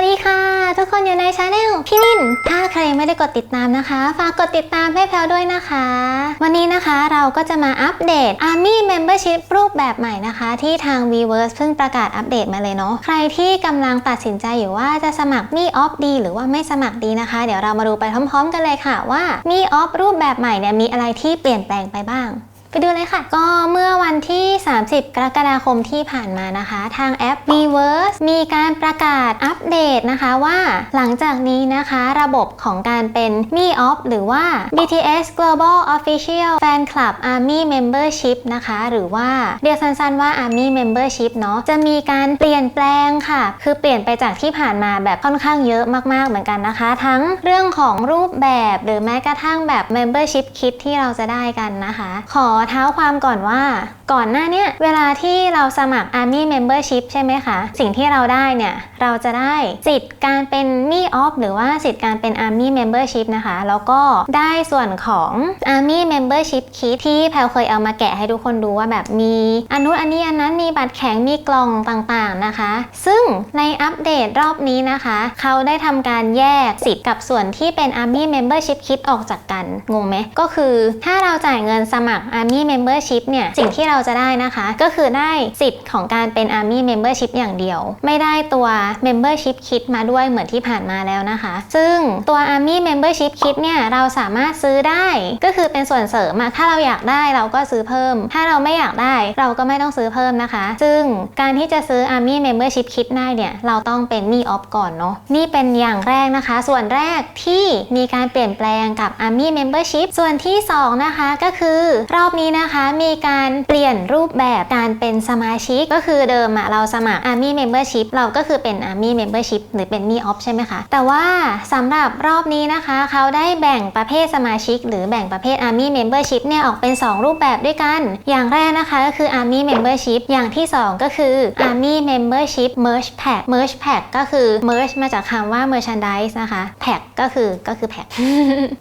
วัสดีค่ะ ทุกคนอยู่ในชาแนลพี่ลินถ้าใครไม่ได้กดติดตามนะคะ ฝากกดติดตามให้แพลวด้วยนะคะ วันนี้นะคะเราก็จะมาอัปเดต Army Membership รูปแบบใหม่นะคะ ที่ทาง Weverse เพิ่งประกาศอัปเดตมาเลยเนาะใครที่กำลังตัดสินใจอยู่ว่าจะสมัครมีออฟดีหรือว่าไม่สมัครดีนะคะ เดี๋ยวเรามาดูไปพร้อม ๆ กันเลยค่ะว่ามีออฟรูปแบบใหม่เนี่ยมีอะไรที่เปลี่ยนแปลงไปบ้าง ดูเลยค่ะ ก็เมื่อวันที่ 30 กรกฎาคมที่ผ่านมานะคะ ทางแอป Weverse มีการประกาศอัปเดตนะคะว่าหลังจากนี้นะคะระบบของการเป็น Me Off หรือว่า BTS Global Official Fan Club Army Membership นะคะ หรือว่าเรียกสั้นๆว่า Army Membership เนาะจะมีการเปลี่ยนแปลงค่ะ คือเปลี่ยนไปจากที่ผ่านมาแบบค่อนข้างเยอะมากๆเหมือนกันนะคะ ทั้งเรื่องของรูปแบบหรือแม้กระทั่งแบบ Membership Kit ที่เราจะได้กันนะคะ ขอเท้าความก่อนว่า ก่อนหน้าเนี้ยเวลาที่เราสมัคร Army Membership ใช่ไหมคะ สิ่งที่เราได้เนี่ย เราจะได้สิทธิ์การเป็นมีออฟหรือว่าสิทธิ์การเป็น Army Membership นะคะ แล้วก็ได้ส่วนของ Army Membership Kit ที่แพลเคยเอามาแกะให้ทุกคนดูว่าแบบมีอันนู้นอันนี้อันนั้นมีบัตรแข็งมีกล่องต่างๆนะคะ ซึ่งในอัปเดตรอบนี้นะคะ เขาได้ทำการแยกสิทธิ์กับส่วนที่เป็น Army Membership Kit ออกจากกันงงไหมก็คือถ้าเราจ่ายเงินสมัคร Army Membership เนี่ยสิ่งที่เราจะได้นะคะ ก็คือได้สิทธิ์ของการเป็น Army Membership อย่างเดียว ไม่ได้ตัว Membership Kit มาด้วยเหมือนที่ผ่านมาแล้วนะคะ ซึ่งตัว Army Membership Kit เนี่ยเราสามารถซื้อได้ก็คือเป็นส่วนเสริมอะถ้าเราอยากได้เราก็ซื้อเพิ่ม ถ้าเราไม่อยากได้เราก็ไม่ต้องซื้อเพิ่มนะคะ ซึ่งการที่จะซื้อ Army Membership Kit ได้เนี่ยเราต้องเป็นมีออฟก่อนเนาะนี่เป็นอย่างแรกนะคะ ส่วนแรกที่มีการเปลี่ยนแปลงกับ Army Membership ส่วนที่สองนะคะก็คือรอบนี้นะคะมีการเปลี่ยนรูปแบบการเป็นสมาชิกก็คือเดิมอะเราสมัคร Army Membership เราก็คือเป็น Army Membership หรือเป็นมีออฟใช่ไหมคะ แต่ว่าสำหรับรอบนี้นะคะ เขาได้แบ่งประเภทสมาชิก หรือแบ่งประเภท Army Membership เนี่ยออกเป็น 2 รูปแบบด้วยกัน อย่างแรกนะคะก็คือ Army Membership อย่างที่ 2 ก็คือ Army Membership Merge Pack Merge Pack ก็คือ Merge มาจากคำว่า Merchandise นะคะ Pack ก็คือก็คือ Pack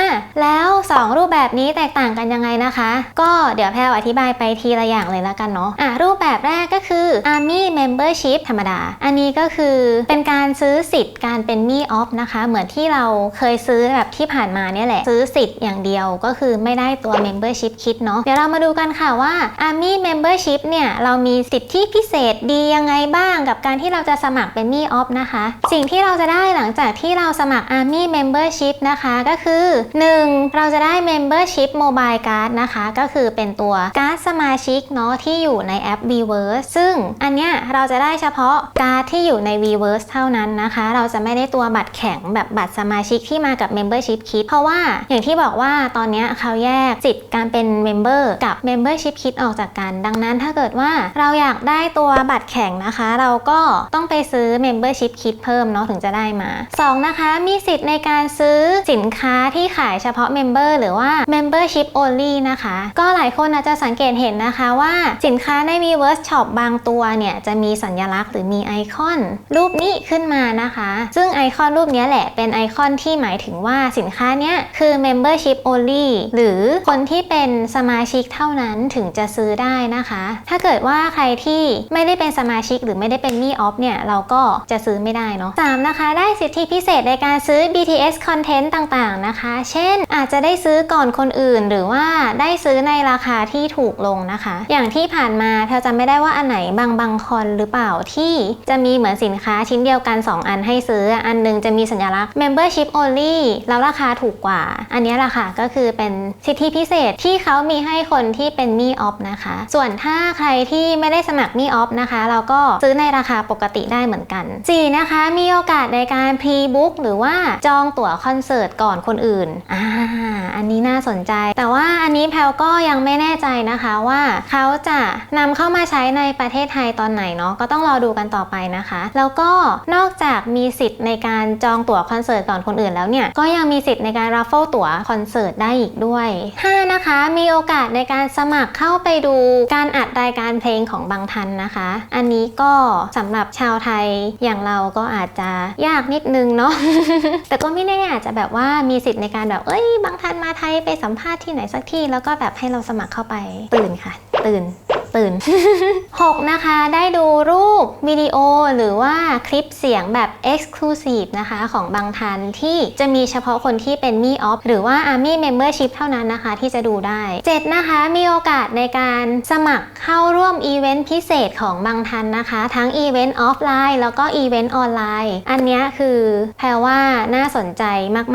อะแล้ว 2 รูปแบบนี้แตกต่างกันยังไงนะคะ ก็เดี๋ยวแพรวอธิบายไปทีละอย่างเลยล้วกันเนาะอะรูปแบบแรกก็คือ Army Membership ธรรมดา อันนี้ก็คือเป็นการซื้อสิทธิ์การเป็นมีออฟนะคะ เหมือนที่เราเคยซื้อแบบที่ผ่านมาเนี่ยแหละ ซื้อสิทธิ์อย่างเดียวก็คือไม่ได้ตัว Membership Kit เนาะเดี๋ยวเรามาดูกันค่ะว่า Army Membership เนี่ย เรามีสิทธิพิเศษดียังไงบ้างกับการที่เราจะสมัครเป็นมีออฟนะคะ สิ่งที่เราจะได้หลังจากที่เราสมัคร Army Membership นะคะก็คือ 1. เราจะได้ Membership Mobile Card นะคะ ก็คือเป็นตัวการ์ดสมาชิกเนาะที่อยู่ในแอป Vverse ซึ่งอันเนี้ยเราจะได้เฉพาะการ์ดที่อยู่ใน Vverse เท่านั้นนะคะ เราจะไม่ได้ตัวบัตรแข็งแบบบัตรสมาชิกที่มากับ Membership Kit เพราะว่าอย่างที่บอกว่าตอนเนี้ยเขาแยกสิทธิ์การเป็น Member กับ Membership Kit ออกจากกัน ดังนั้นถ้าเกิดว่าเราอยากได้ตัวบัตรแข็งนะคะ เราก็ต้องไปซื้อ Membership Kit เพิ่มเนาะถึงจะได้มา 2 นะคะ มีสิทธิ์ในการซื้อสินค้าที่ขายเฉพาะ Member หรือว่า Membership Only นะคะ ก็หลายคนอาจจะสังเกตเห็นนะคะว่าสินค้าใน Weverse Shop บางตัวเนี่ยจะมีสัญลักษณ์หรือมีไอคอน รูปนี้ขึ้นมานะคะ ซึ่งไอคอนรูปนี้แหละเป็นไอคอนที่หมายถึงว่าสินค้าเนี้ยคือ Membership Only หรือคนที่เป็นสมาชิกเท่านั้นถึงจะซื้อได้นะคะ ถ้าเกิดว่าใครที่ไม่ได้เป็นสมาชิกหรือไม่ได้เป็นมีออฟเนี่ยเราก็จะซื้อไม่ได้เนาะสามนะคะได้สิทธิพิเศษในการซื้อ BTS Content ต่างๆนะคะ เช่นอาจจะได้ซื้อก่อนคนอื่น หรือว่าได้ซื้อในราราคาที่ถูกลงนะคะ อย่างที่ผ่านมาเธอจำไม่ได้ว่าอันไหนบางบางคอนหรือเปล่าที่จะมีเหมือนสินค้าชิ้นเดียวกัน 2 อันให้ซื้อ อันหนึงจะมีสัญลักษณ์ membership only แล้วราคาถูกกว่า อันนี้แหละค่ะก็คือเป็นสิทธิพิเศษที่เขามีให้คนที่เป็นมีออฟนะคะ ส่วนถ้าใครที่ไม่ได้สมัครมีออฟนะคะ เราก็ซื้อในราคาปกติได้เหมือนกัน 4 นะคะ มีโอกาสในการพรีบุ๊กหรือว่าจองตั๋วคอนเสิร์ตก่อนคนอื่นอ่าอันนี้น่าสนใจ แต่ว่าอันนี้แพลก็ยังไม่แน่ใจนะคะว่าเขาจะนำเข้ามาใช้ในประเทศไทยตอนไหนเนาะก็ต้องรอดูกันต่อไปนะคะ แล้วก็นอกจากมีสิทธิ์ในการจองตั๋วคอนเสิร์ตก่อนคนอื่นแล้วเนี่ยก็ยังมีสิทธิ์ในการรับเฟิลตั๋วคอนเสิร์ตได้อีกด้วย 5 นะคะ มีโอกาสในการสมัครเข้าไปดูการอัดรายการเพลงของบางทันนะคะ อันนี้ก็สำหรับชาวไทยอย่างเราก็อาจจะยากนิดนึงเนาะแต่ก็ไม่แน่อาจจะแบบว่ามีสิทธิ์ในการแบบเอ้ยบางทันมาไทยไปสัมภาษณ์ที่ไหนสักที่แล้วก็แบบให้เราสมัครเข้าไปตื่นค่ะ ตื่น ตื่น 6 นะคะได้ดูรูปวิดีโอหรือว่าคลิปเสียงแบบ Exclusive นะคะของบางทันที่จะมีเฉพาะคนที่เป็นมีออฟหรือว่า Army Membership เท่านั้นนะคะที่จะดูได้ 7 นะคะมีโอกาสในการสมัครเข้าร่วมอีเวนต์พิเศษของบางทันนะคะ ทั้งอีเวนต์ออฟไลน์แล้วก็อีเวนต์ออนไลน์ อันนี้คือแพรว่าน่าสนใจ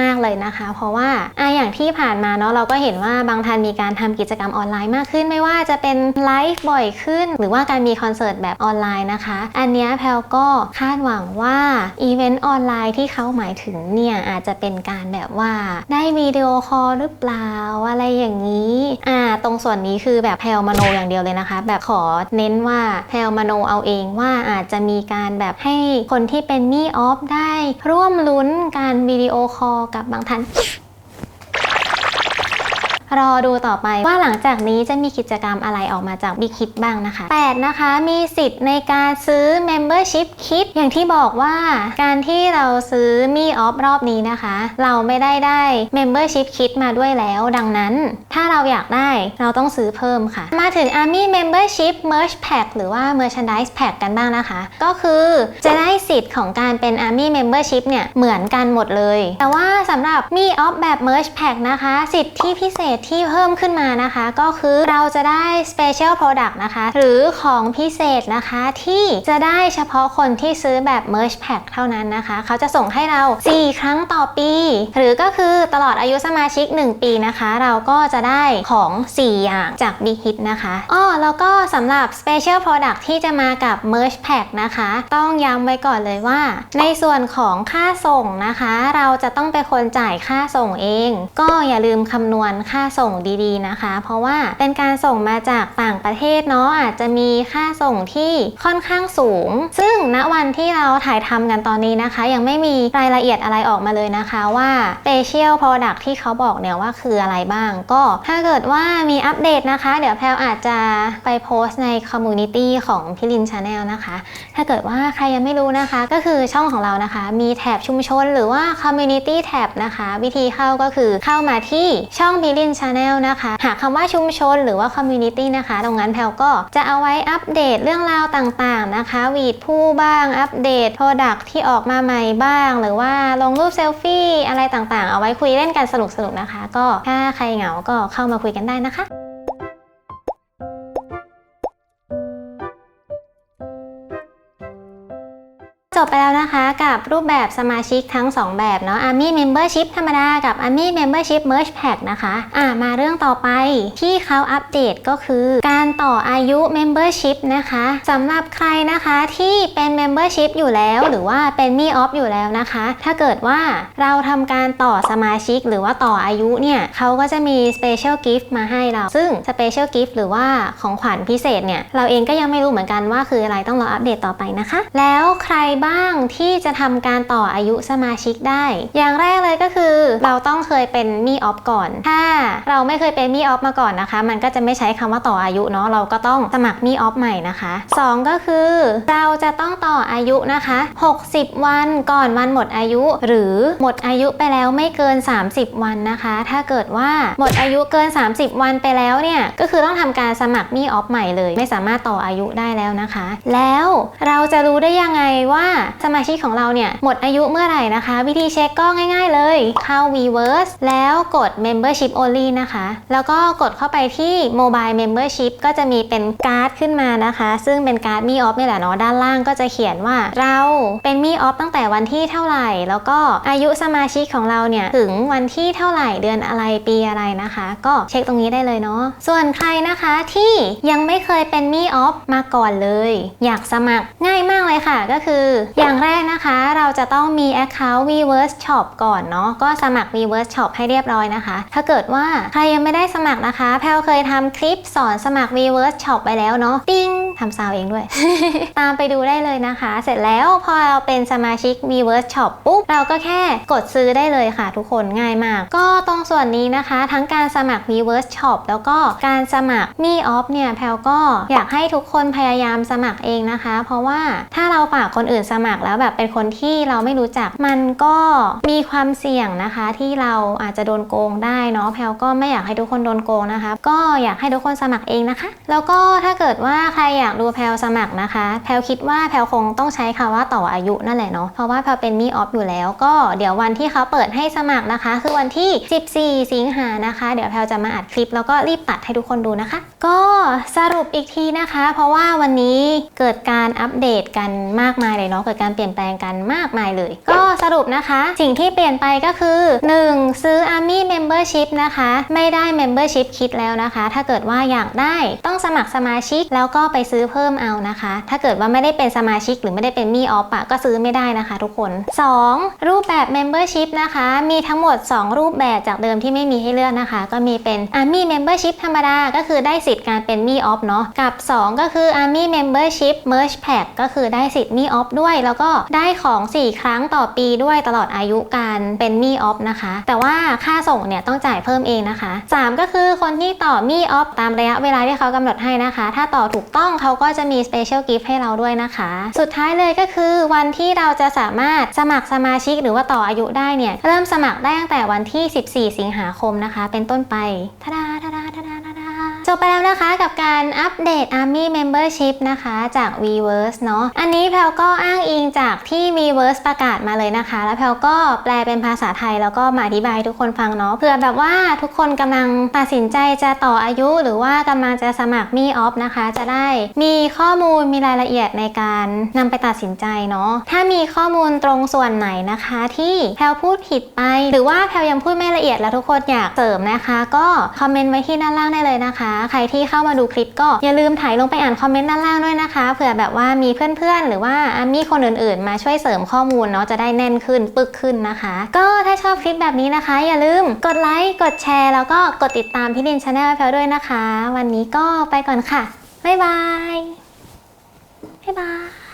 มาก ๆ เลยนะคะ เพราะว่าอะอย่างที่ผ่านมาเนาะเราก็เห็นว่าบางทันมีการทำกิจกรรมออนไลน์มากขึ้นไม่ว่าจะเป็นไลฟ์บ่อยขึ้น หรือว่าการมีคอนเสิร์ตแบบออนไลน์นะคะ อันนี้แพลก็คาดหวังว่าอีเวนต์ออนไลน์ที่เขาหมายถึงเนี่ยอาจจะเป็นการแบบว่าได้วิดีโอคอลหรือเปล่าอะไรอย่างนี้อ่าตรงส่วนนี้คือแบบแพลมโนอย่างเดียวเลยนะคะ แบบขอเน้นว่าแพลมโนเอาเองว่าอาจจะมีการแบบให้คนที่เป็นมีออฟได้ ร่วมลุ้นการวิดีโอคอลกับบางท่าน รอดูต่อไปว่าหลังจากนี้จะมีกิจกรรมอะไรออกมาจาก Big Hit บ้างนะคะ 8 นะคะ มีสิทธิ์ในการซื้อ Membership Kit อย่างที่บอกว่าการที่เราซื้อมีออฟรอบนี้นะคะ เราไม่ได้ได้ Membership Kit มาด้วยแล้ว ดังนั้น ถ้าเราอยากได้เราต้องซื้อเพิ่มค่ะ มาถึง Army Membership Merch Pack หรือว่า Merchandise Pack กันบ้างนะคะ ก็คือจะได้สิทธิ์ของการเป็น Army Membership เนี่ยเหมือนกันหมดเลย แต่ว่าสำหรับมีออฟแบบ Merch Pack นะคะ สิทธิพิเศษที่เพิ่มขึ้นมานะคะ ก็คือเราจะได้ Special Product นะคะ หรือของพิเศษนะคะที่จะได้เฉพาะคนที่ซื้อแบบ Merch Pack เท่านั้นนะคะ เขาจะส่งให้เรา 4 ครั้งต่อปี หรือก็คือตลอดอายุสมาชิก 1 ปีนะคะ เราก็จะได้ของ 4 อย่างจาก Big Hit นะคะอ้อแล้วก็สำหรับ Special Product ที่จะมากับ Merch Pack นะคะ ต้องย้ำไว้ก่อนเลยว่า ในส่วนของค่าส่งนะคะ เราจะต้องเป็นคนจ่ายค่าส่งเอง ก็อย่าลืมคำนวณค่าส่งดีๆนะคะ เพราะว่าเป็นการส่งมาจากต่างประเทศเนาะอาจจะมีค่าส่งที่ค่อนข้างสูง ซึ่งณวันที่เราถ่ายทำกันตอนนี้นะคะ ยังไม่มีรายละเอียดอะไรออกมาเลยนะคะว่า Special Product ที่เขาบอกเนี่ยว่าคืออะไรบ้าง ก็ถ้าเกิดว่ามีอัปเดตนะคะ เดี๋ยวแพลอาจจะไปโพสต์ในคอมมูนิตี้ของพี่ลินชาแนลนะคะ ถ้าเกิดว่าใครยังไม่รู้นะคะ ก็คือช่องของเรานะคะ มีแถบชุมชนหรือว่า Community Tab นะคะ วิธีเข้าก็คือเข้ามาที่ช่อง b i l l i n Channel นะคะ หาคำว่าชุมชนหรือว่า Community นะคะ ตรงนั้นแพลก็จะเอาไว้อัปเดตเรื่องราวต่างๆนะคะวีดผู้บ้าง อัปเดต Product ที่ออกมาใหม่บ้าง หรือว่าลงรูปเซลฟี่อะไรต่างๆ เอาไว้คุยเล่นกันสนุกๆนะคะ ก็ถ้าใครเหงาก็เข้ามาคุยกันได้นะคะ บไปแล้วนะคะกับรูปแบบสมาชิกทั้ง 2 แบบเนาะ Army Membership ธรรมดากับ Army Membership Merge Pack นะคะอ่ามาเรื่องต่อไปที่เขาอัปเดตก็คือการต่ออายุ Membership นะคะสำหรับใครนะคะที่เป็น Membership อยู่แล้วหรือว่าเป็นมีออฟอยู่แล้วนะคะ ถ้าเกิดว่าเราทำการต่อสมาชิกหรือว่าต่ออายุเนี่ยเขาก็จะมี Special Gift มาให้เรา ซึ่ง Special Gift หรือว่าของขวัญพิเศษเนี่ยเราเองก็ยังไม่รู้เหมือนกันว่าคืออะไรต้องรออัปเดตต่อไปนะคะ แล้วใครบ้างที่จะทำการต่ออายุสมาชิกได้ อย่างแรกเลยก็คือ เราต้องเคยเป็นมีออฟก่อน ถ้าเราไม่เคยเป็นมีออฟมาก่อนนะคะ มันก็จะไม่ใช้คำว่าต่ออายุเนาะเราก็ต้องสมัครมีออฟใหม่นะคะสองก็คือเราจะต้องต่ออายุนะคะ 60 วันก่อนวันหมดอายุ หรือหมดอายุไปแล้วไม่เกิน 30 วันนะคะ ถ้าเกิดว่าหมดอายุเกิน 30 วันไปแล้วเนี่ยก็คือต้องทำการสมัครมีออฟใหม่เลย ไม่สามารถต่ออายุได้แล้วนะคะ แล้วเราจะรู้ได้ยังไงว่าสมาชิกของเราเนี่ยหมดอายุเมื่อไหร่นะคะ วิธีเช็คก็ง่ายๆเลย เข้า Weverse แล้วกด Membership Only นะคะ แล้วก็กดเข้าไปที่ Mobile Membership ก็จะมีเป็นการ์ดขึ้นมานะคะ ซึ่งเป็นการ์ดมีออฟนี่แหละเนาะด้านล่างก็จะเขียนว่าเราเป็นมีออฟตั้งแต่วันที่เท่าไหร่ แล้วก็อายุสมาชิกของเราเนี่ยถึงวันที่เท่าไหร่เดือนอะไรปีอะไรนะคะ ก็เช็คตรงนี้ได้เลยเนาะส่วนใครนะคะที่ยังไม่เคยเป็นมีออฟมาก่อนเลย อยากสมัครง่ายมากเลยค่ะก็คืออย่างแรกนะคะเราจะต้องมี Account Weverse Shop ก่อนเนาะก็สมัคร Weverse Shop ให้เรียบร้อยนะคะ ถ้าเกิดว่าใครยังไม่ได้สมัครนะคะ แพลวเคยทำคลิปสอนสมัคร Weverse Shop ไปแล้วเนาะปิ้งทำซาวเองด้วย ตามไปดูได้เลยนะคะ เสร็จแล้วพอเราเป็นสมาชิก Weverse Shop ปุ๊บเราก็แค่กดซื้อได้เลยค่ะ ทุกคนง่ายมาก ก็ตรงส่วนนี้นะคะ ทั้งการสมัคร Weverse Shop แล้วก็การสมัครมีออฟเนี่ยแพลวก็อยากให้ทุกคนพยายามสมัครเองนะคะ เพราะว่าถ้าเราฝากคนอื่นสมัครแล้วแบบเป็นคนที่เราไม่รู้จัก มันก็มีความเสี่ยงนะคะ ที่เราอาจจะโดนโกงได้เนาะแพลก็ไม่อยากให้ทุกคนโดนโกงนะคะ ก็อยากให้ทุกคนสมัครเองนะคะ แล้วก็ถ้าเกิดว่าใครอยากดูแพลสมัครนะคะ แพลคิดว่าแพลคงต้องใช้คำว่าต่ออายุนั่นแหละเนาะเพราะว่าแพลเป็นมีออฟอยู่แล้ว ก็เดี๋ยววันที่เขาเปิดให้สมัครนะคะ คือวันที่ 14 สิงหานะคะ เดี๋ยวแพลจะมาอัดคลิป แล้วก็รีบตัดให้ทุกคนดูนะคะ ก็สรุปอีกทีนะคะ เพราะว่าวันนี้เกิดการอัปเดตกันมากมายเลยเนาะเกิดการเปลี่ยนแปลงกันมากมายเลย ก็สรุปนะคะ สิ่งที่เปลี่ยนไปก็คือ 1. ซื้อ Army Membership นะคะ ไม่ได้ Membership คิดแล้วนะคะ ถ้าเกิดว่าอยากได้ต้องสมัครสมาชิกแล้วก็ไปซื้อเพิ่มเอานะคะ ถ้าเกิดว่าไม่ได้เป็นสมาชิกหรือไม่ได้เป็นมีออฟอะก็ซื้อไม่ได้นะคะ ทุกคน 2. รูปแบบ Membership นะคะ มีทั้งหมด 2 รูปแบบจากเดิมที่ไม่มีให้เลือกนะคะ ก็มีเป็น Army Membership ธรรมดาก็คือได้สิทธิ์การเป็นมีออฟเนาะกับ 2 ก็คือ Army Membership Merge Pack ก็คือได้สิทธิ์มีออฟด้วยแล้วก็ได้ของ 4 ครั้งต่อปีด้วยตลอดอายุการเป็นมีออฟนะคะ แต่ว่าค่าส่งเนี่ยต้องจ่ายเพิ่มเองนะคะ 3 ก็คือคนที่ต่อมีออฟตามระยะเวลาที่เขากำหนดให้นะคะ ถ้าต่อถูกต้องเขาก็จะมี Special Gift ให้เราด้วยนะคะ สุดท้ายเลยก็คือวันที่เราจะสามารถสมัครสมาชิกหรือว่าต่ออายุได้เนี่ยเริ่มสมัครได้ตั้งแต่วันที่ 14 สิงหาคมนะคะ เป็นต้นไปทาดาทาดาทาดาดา บไปแล้วนะคะกับการอัปเดต Army Membership นะคะจาก Weverse เนาะอันนี้แพลก็อ้างอิงจากที่ Weverse ประกาศมาเลยนะคะ แล้วแพลก็แปลเป็นภาษาไทยแล้วก็มาอธิบายทุกคนฟังเนาะเผื่อแบบว่าทุกคนกำลังตัดสินใจจะต่ออายุ หรือว่ากำลังจะสมัครมีออฟนะคะ จะได้มีข้อมูลมีรายละเอียดในการนำไปตัดสินใจเนาะถ้ามีข้อมูลตรงส่วนไหนนะคะ ที่แพลพูดผิดไป หรือว่าแพลยังพูดไม่ละเอียดแล้วทุกคนอยากเสริมนะคะ ก็คอมเมนต์ไว้ที่ด้านล่างได้เลยนะคะใครที่เข้ามาดูคลิปก็อย่าลืมถ่ายลงไปอ่านคอมเมนต์ด้านล่างด้วยนะคะ เผื่อแบบว่ามีเพื่อนๆ หรือว่ามีคนอื่นๆ มาช่วยเสริมข้อมูลเนาะจะได้แน่นขึ้นปึกขึ้นนะคะ ก็ถ้าชอบคลิปแบบนี้นะคะ อย่าลืมกดไลค์กดแชร์ แล้วก็กดติดตามพี่ลินชาแนลแพลด้วยนะคะ วันนี้ก็ไปก่อนค่ะบ๊ายบายบ๊ายบาย